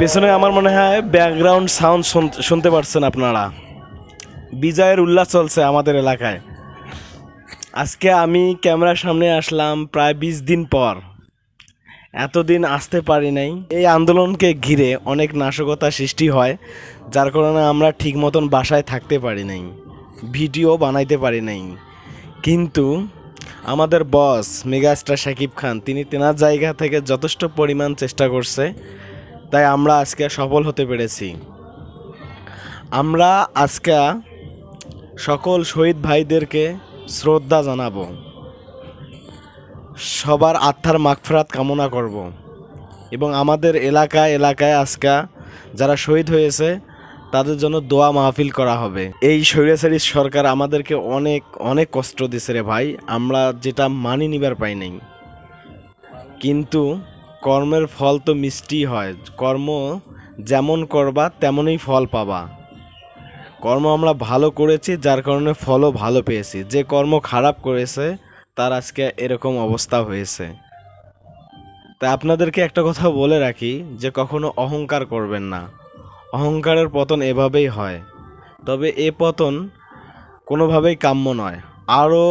পেছনে আমার মনে হয় ব্যাকগ্রাউন্ড সাউন্ড শুনতে পারছেন আপনারা। বিজয়ের উল্লাস চলছে আমাদের এলাকায়। আজকে আমি ক্যামেরার সামনে আসলাম প্রায় বিশ দিন পর। এতদিন আসতে পারি নাই। এই আন্দোলনকে ঘিরে অনেক নাশকতা সৃষ্টি হয়, যার কারণে আমরা ঠিক মতন বাসায় থাকতে পারি নাই, ভিডিও বানাইতে পারি নাই। কিন্তু আমাদের বস, মেগাস্টার শাকিব খান, তিনি তেনার জায়গা থেকে যথেষ্ট পরিমাণ চেষ্টা করছে। তাই আমরা আজকে সফল হতে পেরেছি। আমরা আজকে সকল শহীদ ভাইদেরকে শ্রদ্ধা জানাব। সবার আত্মার মাগফরাত কামনা করব। এবং আমাদের এলাকায় এলাকায় আজকে যারা শহীদ হয়েছে তাদের জন্য দোয়া মাহফিল করা হবে। এই স্বৈরাচারী সরকার আমাদেরকে অনেক অনেক কষ্ট দিছে রে ভাই। আমরা যেটা মানি নিবার পাই নাই। কিন্তু কর্মের ফল তো মিষ্টি হয়। কর্ম যেমন করবা, তেমনই ফল পাবা। কর্ম আমরা ভালো করেছি, যার কারণে ফলও ভালো পেয়েছি। যে কর্ম খারাপ করেছে, তার আজকে এরকম অবস্থা হয়েছে। তাই আপনাদেরকে একটা কথা বলে রাখি, যে কখনো অহংকার করবেন না। অহংকারের পতন এভাবেই হয়। তবে এ পতন কোনোভাবেই কাম্য নয়। আরও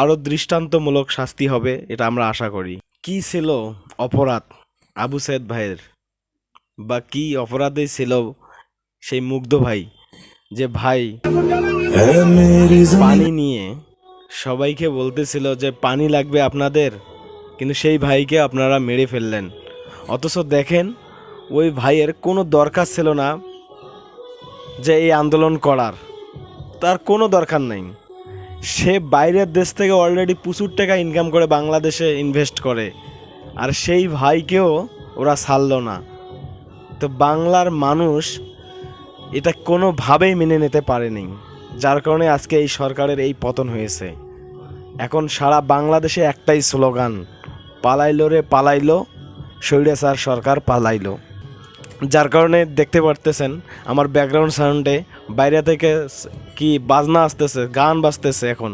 আরও দৃষ্টান্তমূলক শাস্তি হবে, এটা আমরা আশা করি। কি ছিল অপরাধ আবু সৈয়দ ভাইয়ের? বা কি অপরাধে ছিল সেই মুগ্ধ ভাই, যে ভাই পানি নিয়ে সবাইকে বলতেছিল যে, পানি লাগবে আপনাদের, কিন্তু সেই ভাইকে আপনারা মেরে ফেললেন। অথচ দেখেন ওই ভাইয়ের কোনো দরকার ছিল না যে এই আন্দোলন করার। তার কোনো দরকার নেই। সে বাইরের দেশ থেকে অলরেডি প্রচুর টাকা ইনকাম করে বাংলাদেশে ইনভেস্ট করে। আর সেই ভাইকেও ওরা ছাড়লো না। তো বাংলার মানুষ এটা কোনোভাবেই মেনে নিতে পারেনি, যার কারণে আজকে এই সরকারের এই পতন হয়েছে। এখন সারা বাংলাদেশে একটাই স্লোগান, পালাইলো রে পালাইলো স্বৈরাচার সরকার পালাইলো। যার কারণে দেখতে পারতেছেন আমার ব্যাকগ্রাউন্ড সাউন্ডে বাইরে থেকে কি বাজনা আসতেছে, গান বাজতেছে এখন।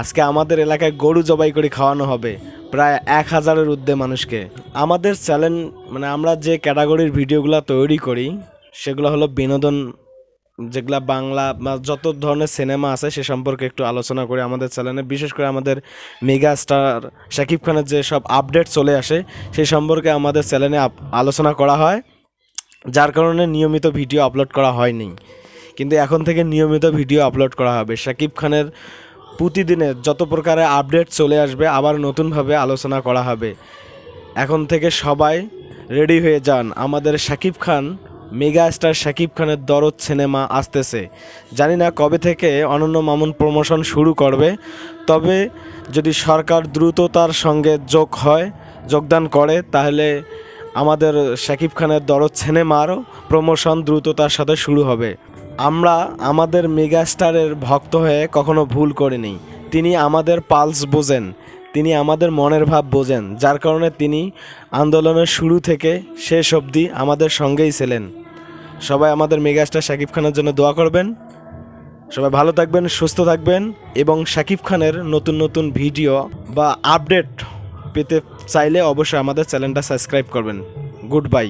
আজকে আমাদের এলাকায় গরু জবাই করে খাওয়ানো হবে প্রায় এক হাজারের ঊর্ধ্বে মানুষকে। আমাদের চ্যানেল মানে আমরা যে ক্যাটাগরির ভিডিওগুলো তৈরি করি, সেগুলো হলো বিনোদন, যেগুলা বাংলা বা যত ধরনের সিনেমা আছে সে সম্পর্কে একটু আলোচনা করে আমাদের চ্যানেলে বিশেষ করে আমাদের মেগা স্টার শাকিব খানের যে সব আপডেট চলে আসে সেই সম্পর্কে আমাদের চ্যানেলে আলোচনা করা হয়। যার কারণে নিয়মিত ভিডিও আপলোড করা হয়নি। কিন্তু এখন থেকে নিয়মিত ভিডিও আপলোড করা হবে। শাকিব খানের প্রতিদিনের যত প্রকারের আপডেট চলে আসবে, আবার নতুনভাবে আলোচনা করা হবে। এখন থেকে সবাই রেডি হয়ে যান। আমাদের শাকিব খান মেগা স্টার শাকিব খানের দরদ সিনেমা আসতেছে। জানি না কবে থেকে অনন্য মামুন প্রমোশন শুরু করবে। তবে যদি সরকার দ্রুততার সঙ্গে যোগ হয়, যোগদান করে, তাহলে আমাদের শাকিব খানের দরদ সিনেমারও প্রমোশন দ্রুততার সাথে শুরু হবে। আমরা আমাদের মেগাস্টারের ভক্ত হয়ে কখনো ভুল করিনি। তিনি আমাদের পালস বোঝেন, তিনি আমাদের মনের ভাব বোঝেন, যার কারণে তিনি আন্দোলনের শুরু থেকে শেষ অবধি আমাদের সঙ্গেই ছিলেন। সবাই আমাদের মেগাস্টার শাকিব খানের জন্য দোয়া করবেন। সবাই ভালো থাকবেন, সুস্থ থাকবেন এবং শাকিব খানের নতুন নতুন ভিডিও বা আপডেট পেতে চাইলে অবশ্যই আমাদের চ্যানেলটা সাবস্ক্রাইব করবেন। Good bye.